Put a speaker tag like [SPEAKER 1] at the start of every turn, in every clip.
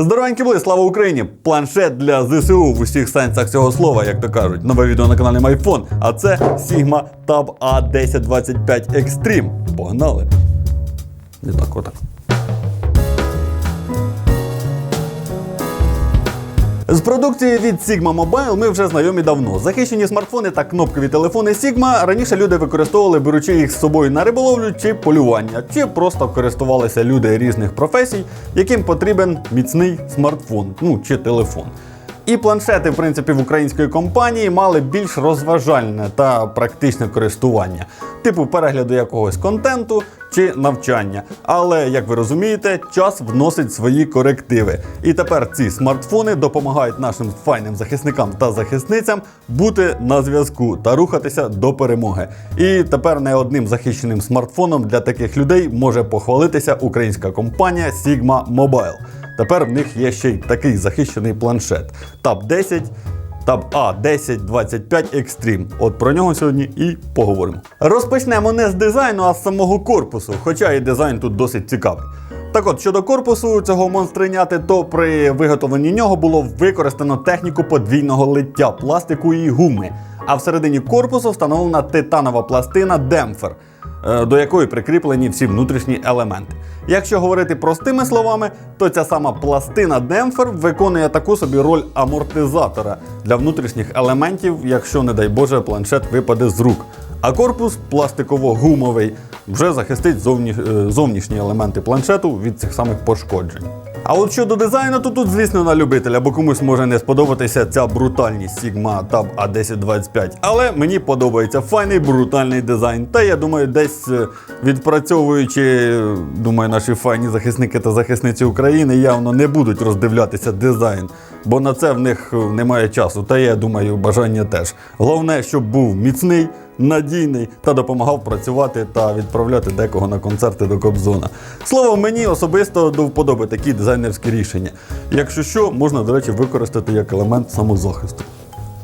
[SPEAKER 1] Здоровенькі були, слава Україні! Планшет для ЗСУ в усіх сенсах цього слова, як то кажуть. Нове відео на каналі MyPhone. А це Sigma Tab A1025 Extreme. Погнали! Не так, отак. З продукції від Sigma Mobile ми вже знайомі давно. Захищені смартфони та кнопкові телефони Sigma раніше люди використовували, беручи їх з собою на риболовлю чи полювання, чи просто користувалися люди різних професій, яким потрібен міцний смартфон, ну чи телефон. І планшети, в принципі, в української компанії мали більш розважальне та практичне користування, типу перегляду якогось контенту чи навчання. Але, як ви розумієте, час вносить свої корективи. І тепер ці смартфони допомагають нашим файним захисникам та захисницям бути на зв'язку та рухатися до перемоги. І тепер не одним захищеним смартфоном для таких людей може похвалитися українська компанія Sigma Mobile. Тепер в них є ще й такий захищений планшет Tab 10 Tab A1025 Extreme. От про нього сьогодні і поговоримо. Розпочнемо не з дизайну, а з самого корпусу, хоча і дизайн тут досить цікавий. Так от, щодо корпусу цього монстриняти, то при виготовленні нього було використано техніку подвійного лиття пластику і гуми. А всередині корпусу встановлена титанова пластина демпфер, до якої прикріплені всі внутрішні елементи. Якщо говорити простими словами, то ця сама пластина демпфер виконує таку собі роль амортизатора для внутрішніх елементів, якщо, не дай Боже, планшет випаде з рук. А корпус пластиково-гумовий вже захистить зовні, е, зовнішні елементи планшету від цих самих пошкоджень. А от щодо дизайну, то тут, звісно, на любителя, бо комусь може не сподобатися ця брутальність Sigma Tab A1025. Але мені подобається файний брутальний дизайн. Та я думаю, десь е, відпрацьовуючи, думаю, наші файні захисники та захисниці України явно не будуть роздивлятися дизайн, бо на це в них е, немає часу. Та я думаю, бажання теж. Головне, щоб був міцний, надійний та допомагав працювати та відправляти декого на концерти до Кобзона. Словом, мені особисто до вподоби такі дизайнерські рішення. Якщо що, можна, до речі, використати як елемент самозахисту.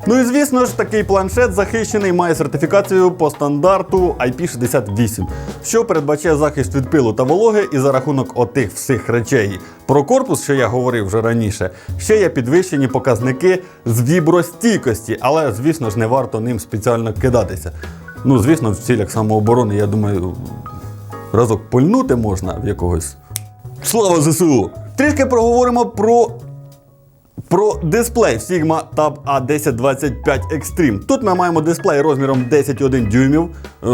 [SPEAKER 1] Ну і звісно ж, такий планшет захищений має сертифікацію по стандарту IP68, що передбачає захист від пилу та вологи, і за рахунок отих всіх речей про корпус, що я говорив вже раніше, ще є підвищені показники з вібростійкості, але звісно ж не варто ним спеціально кидатися. Ну, звісно, в цілях самооборони, я думаю, разок пульнути можна в якогось. Слава ЗСУ! Трішки проговоримо про про дисплей Sigma Tab A1025 Extreme. Тут ми маємо дисплей розміром 10,1 дюймів.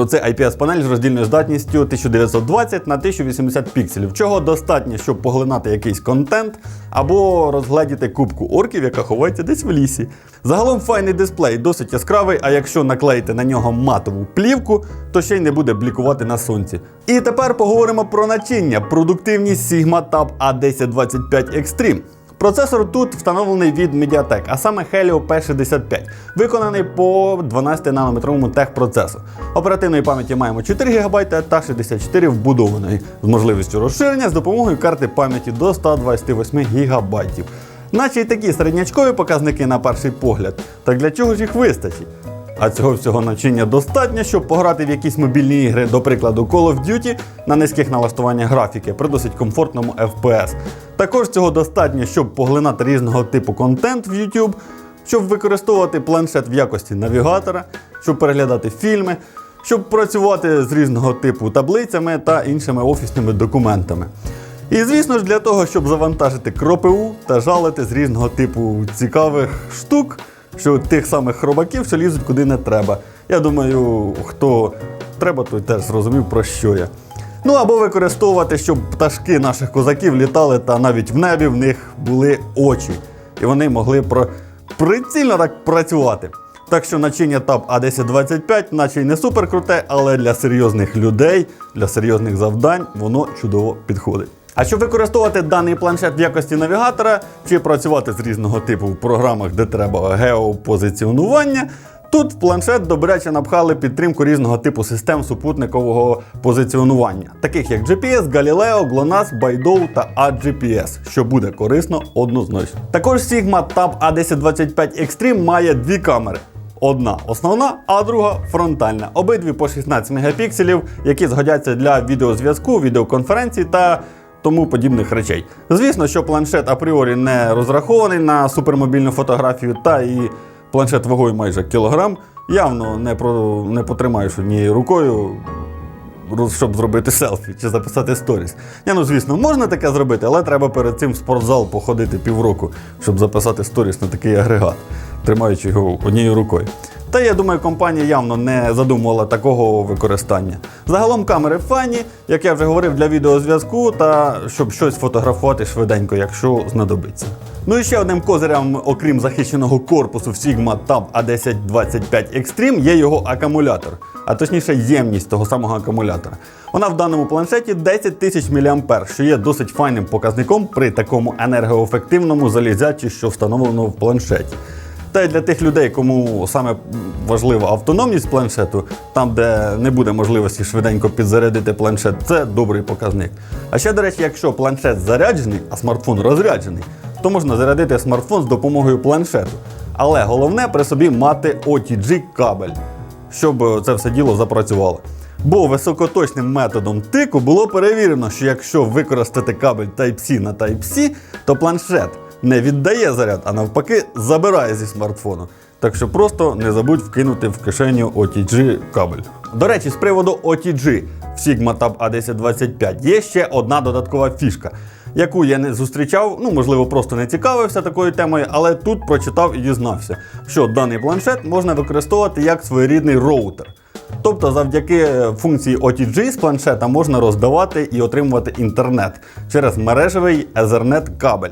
[SPEAKER 1] Це IPS-панель з роздільною здатністю 1920 на 1080 пікселів, чого достатньо, щоб поглинати якийсь контент або розгледіти кубку орків, яка ховається десь в лісі. Загалом файний дисплей, досить яскравий, а якщо наклеїти на нього матову плівку, то ще й не буде блікувати на сонці. І тепер поговоримо про начиння. Продуктивність Sigma Tab A1025 Extreme. Процесор тут встановлений від Mediatek, а саме Helio P65, виконаний по 12-нанометровому техпроцесору. Оперативної пам'яті маємо 4 ГБ та 64 вбудованої з можливістю розширення з допомогою карти пам'яті до 128 ГБ. Наче й такі середнячкові показники на перший погляд. Так для чого ж їх вистачить? А цього всього начиння достатньо, щоб пограти в якісь мобільні ігри, до прикладу Call of Duty на низьких налаштуваннях графіки при досить комфортному FPS. Також цього достатньо, щоб поглинати різного типу контент в YouTube, щоб використовувати планшет в якості навігатора, щоб переглядати фільми, щоб працювати з різного типу таблицями та іншими офісними документами. І звісно ж, для того, щоб завантажити кропиву та жалити з різного типу цікавих штук, що тих самих хробаків, що лізуть куди не треба. Я думаю, хто треба, той теж зрозумів, про що я. Ну або використовувати, щоб пташки наших козаків літали, та навіть в небі в них були очі. І вони могли про... прицільно так працювати. Так що начиння Tab A1025, наче й не супер круте, але для серйозних людей, для серйозних завдань воно чудово підходить. А щоб використовувати даний планшет в якості навігатора чи працювати з різного типу в програмах, де треба геопозиціонування, тут в планшет добряче напхали підтримку різного типу систем супутникового позиціонування, таких як GPS, Galileo, GLONASS, Beidou та AGPS, що буде корисно однозначно. Також Sigma Tab A1025 Extreme має дві камери. Одна основна, а друга фронтальна. Обидві по 16 мегапікселів, які згодяться для відеозв'язку, відеоконференцій та тому подібних речей. Звісно, що планшет апріорі не розрахований на супермобільну фотографію, та і планшет вагою майже кілограм. Явно не, про, не потримаєш однією рукою, щоб зробити селфі чи записати сторіс. Ні, ну звісно, можна таке зробити, але треба перед цим в спортзал походити півроку, щоб записати сторіс на такий агрегат, тримаючи його однією рукою. Та я думаю, компанія явно не задумувала такого використання. Загалом камери файні, як я вже говорив, для відеозв'язку та щоб щось фотографувати швиденько, якщо знадобиться. Ну і ще одним козирем, окрім захищеного корпусу Sigma Tab A1025 Extreme, є його акумулятор, а точніше ємність того самого акумулятора. Вона в даному планшеті 10 тисяч мА, що є досить файним показником при такому енергоефективному залізячі, що встановлено в планшеті. Та й для тих людей, кому саме важлива автономність планшету, там, де не буде можливості швиденько підзарядити планшет, це добрий показник. А ще, до речі, якщо планшет заряджений, а смартфон розряджений, то можна зарядити смартфон з допомогою планшету. Але головне при собі мати OTG кабель, щоб це все діло запрацювало. Бо високоточним методом тику було перевірено, що якщо використати кабель Type-C на Type-C, то планшет не віддає заряд, а навпаки забирає зі смартфону. Так що просто не забудь вкинути в кишеню OTG кабель. До речі, з приводу OTG в Sigma Tab A1025 є ще одна додаткова фішка, яку я не зустрічав, ну можливо, просто не цікавився такою темою, але тут прочитав і дізнався, що даний планшет можна використовувати як своєрідний роутер. Тобто, завдяки функції OTG з планшета можна роздавати і отримувати інтернет через мережевий Ethernet кабель.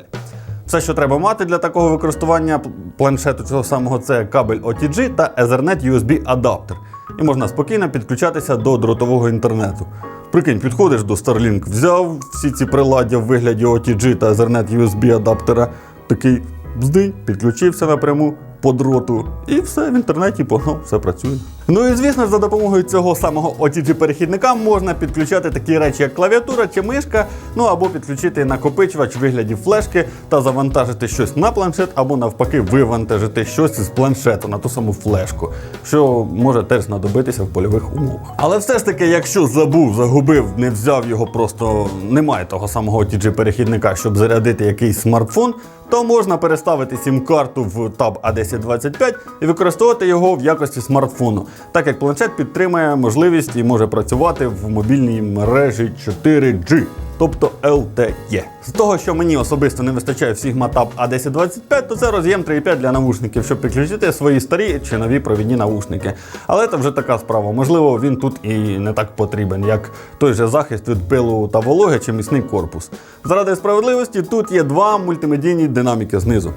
[SPEAKER 1] Все, що треба мати для такого використання планшету цього самого, це кабель OTG та Ethernet USB адаптер. І можна спокійно підключатися до дротового інтернету. Прикинь, підходиш до Starlink, взяв всі ці приладдя в вигляді OTG та Ethernet USB адаптера, такий бздинь, підключився напряму по дроту, і все в інтернеті погнав, все працює. Ну і звісно за допомогою цього самого OTG перехідника можна підключати такі речі, як клавіатура чи мишка, ну або підключити накопичувач в вигляді флешки та завантажити щось на планшет, або навпаки вивантажити щось з планшету на ту саму флешку, що може теж знадобитися в польових умовах. Але все ж таки, якщо забув, загубив, не взяв його, просто немає того самого OTG перехідника, щоб зарядити якийсь смартфон, то можна переставити сім-карту в Tab A1025 і використовувати його в якості смартфону, так як планшет підтримує можливість і може працювати в мобільній мережі 4G. Тобто LTE. З того, що мені особисто не вистачає в Sigma Tab A1025, то це роз'єм 3.5 для навушників, щоб підключити свої старі чи нові провідні навушники. Але це вже така справа. Можливо, він тут і не так потрібен, як той же захист від пилу та вологи чи міцний корпус. Заради справедливості тут є два мультимедійні динаміки знизу,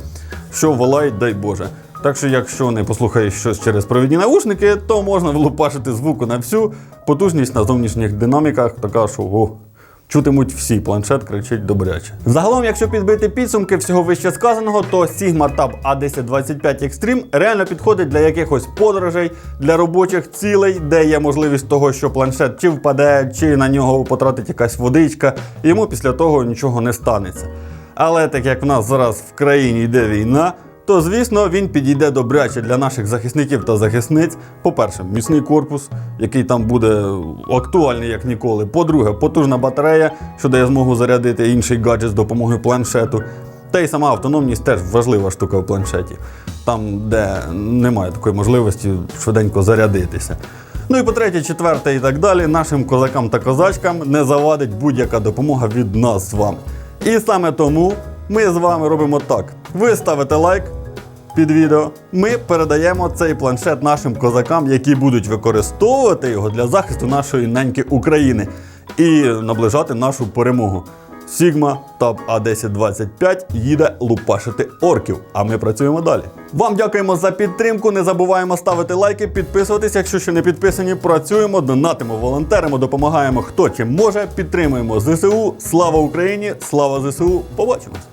[SPEAKER 1] що волають, дай Боже. Так що, якщо не послухаєш щось через провідні навушники, то можна влупашити звуку на всю потужність на зовнішніх динаміках, така що о, чутимуть всі, планшет кричить добряче. Загалом, якщо підбити підсумки всього вище сказаного, то Sigma Tab A1025 Extreme реально підходить для якихось подорожей, для робочих цілей, де є можливість того, що планшет чи впаде, чи на нього потратить якась водичка, і йому після того нічого не станеться. Але так як в нас зараз в країні йде війна, то звісно він підійде добряче для наших захисників та захисниць. По-перше, міцний корпус, який там буде актуальний як ніколи. По-друге, потужна батарея, що дає змогу зарядити інший гаджет з допомогою планшету. Та й сама автономність теж важлива штука в планшеті, там, де немає такої можливості швиденько зарядитися. Ну і по-третє, четверте і так далі, нашим козакам та козачкам не завадить будь-яка допомога від нас з вами. І саме тому ми з вами робимо так: ви ставите лайк під відео, ми передаємо цей планшет нашим козакам, які будуть використовувати його для захисту нашої неньки України і наближати нашу перемогу. Sigma Tab A1025 їде лупашити орків, а ми працюємо далі. Вам дякуємо за підтримку. Не забуваємо ставити лайки, підписуватись, якщо ще не підписані. Працюємо, донатимо, волонтеримо, допомагаємо хто чим може. Підтримуємо ЗСУ. Слава Україні! Слава ЗСУ! Побачимось!